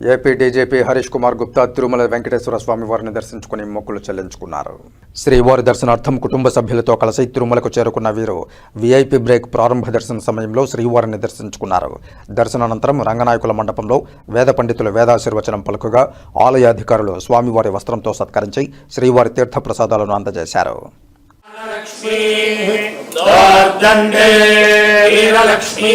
AP DGP Harish Kumar Gupta Tirumala Venkateswara స్వామి వారిని దర్శించుకుని మొక్కులు చెల్లించుకున్నారు శ్రీవారి దర్శనార్థం కుటుంబ సభ్యులతో కలిసి తిరుమలకు చేరుకున్న వీరు వీఐపీ బ్రేక్ ప్రారంభ దర్శన సమయంలో శ్రీవారిని దర్శించుకున్నారు దర్శనానంతరం రంగనాయకుల మండపంలో వేద పండితులు వేదాశీర్వచనం పలుకుగా ఆలయ అధికారులు స్వామివారి వస్త్రంతో సత్కరించి శ్రీవారి తీర్థ ప్రసాదాలను అందజేశారు లక్ష్మీ